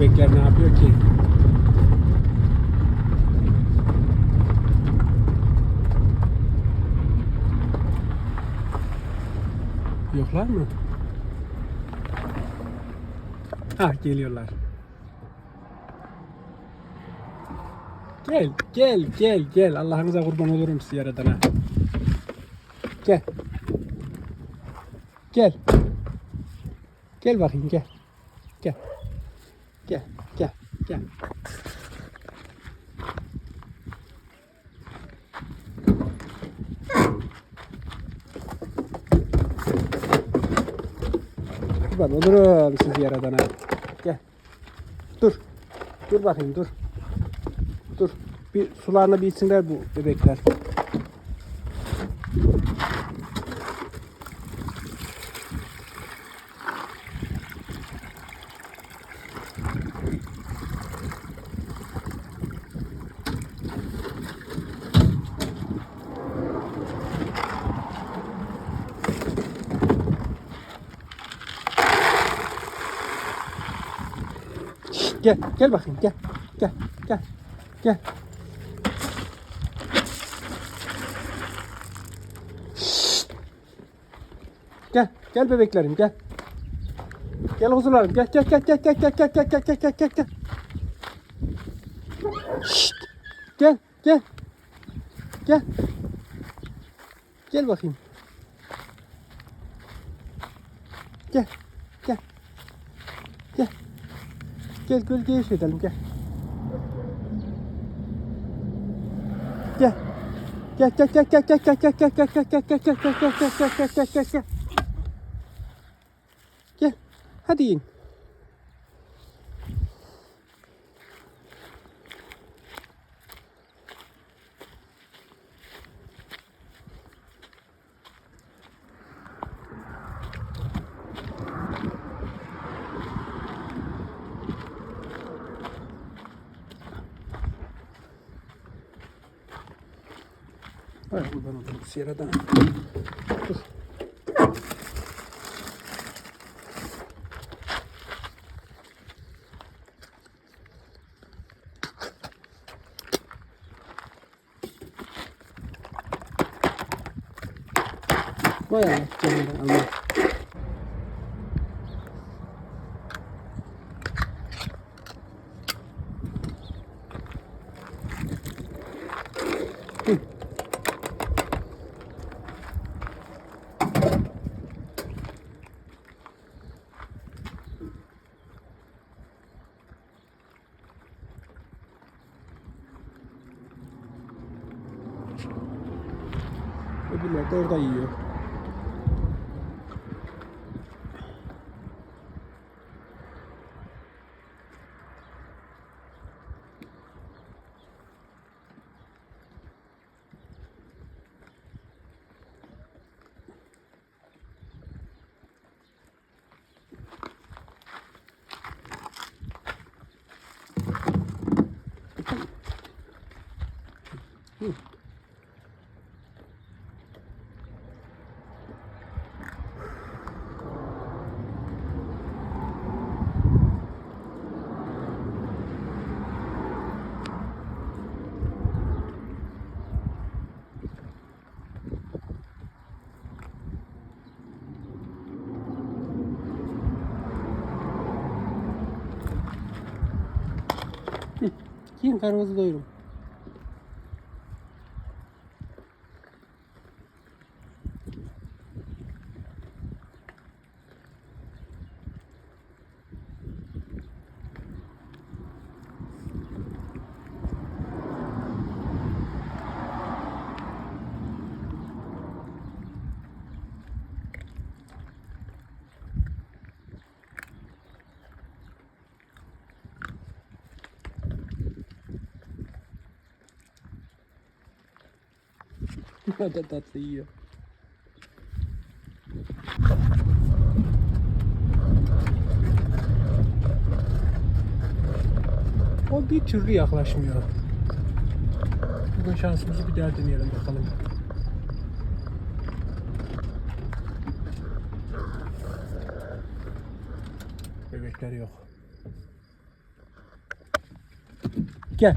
bebekler ne yapıyor ki? Yoklar mı? Ha geliyorlar. Gel, gel, gel, gel. Allah'ınıza kurban olurum sizi yaradana. Gel. Gel. Gel bakayım gel. Gel. Gel, gel, gel. Kurban olurum sizi yaradana. Gel. Dur. Dur bakayım dur. Dur. Bir sularını bir içsinler bu bebekler. Gel, gel bakayım, gel, gel, gel, gel. Şşt. Gel, gel bebeklerim, gel. Gel kuzularım, gel, gel, gel, gel, gel, gel, gel, gel, gel, gel, gel, gel. Şşt. Gel, gel. Gel. Gel bakayım. Gel. Gel. Gel gölgeye şey edelim gel. Gel. Gel gel gel gel gel gel gel gel gel gel gel gel gel gel gel gel gel gel gel gel Gel. Hadi in. Bırak buradan oturup Sierra'dan. Dur. Bayağı kendinden almak. Öbürler de orada yiyor. ¿Quién cargó ese doiro? O tatlı yiyor. O bir türlü yaklaşmıyor. Bugün şansımızı bir daha deneyelim bakalım. Bebekler yok. Gel.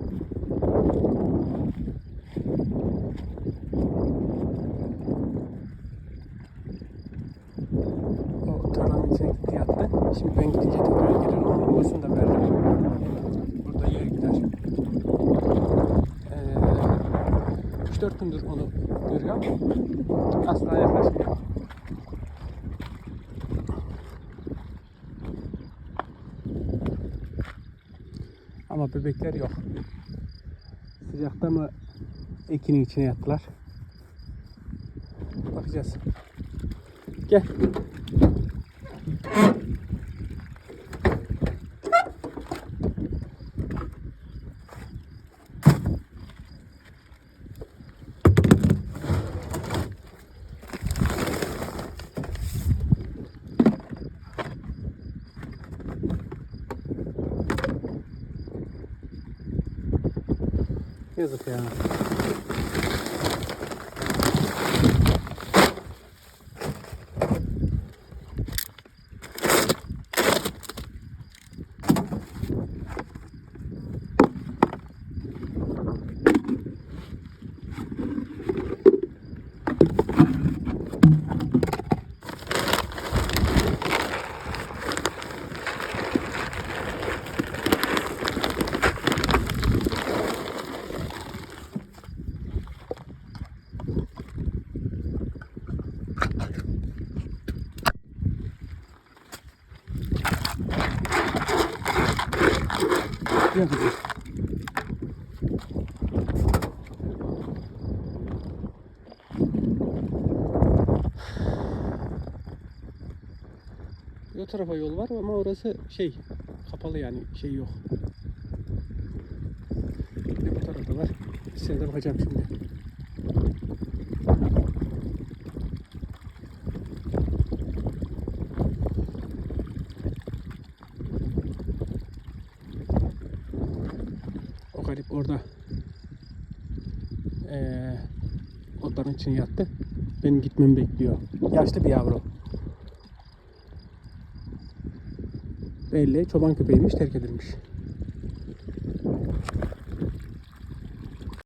3-4 gündür onu görüyorum. Asla yaklaşmıyor. Ama bebekler yok. Sıcakta mı ekinin içine yattılar? Bakacağız. Gel. 片子片啊。Yazık. O tarafa yol var ama orası şey kapalı yani şey yok. Bir bu tarafta var. Size bakacağım şimdi. Garip orada eee otların içine yattı. Benim gitmemi bekliyor. Yaşlı bir yavru. Belli çoban köpeğiymiş terk edilmiş.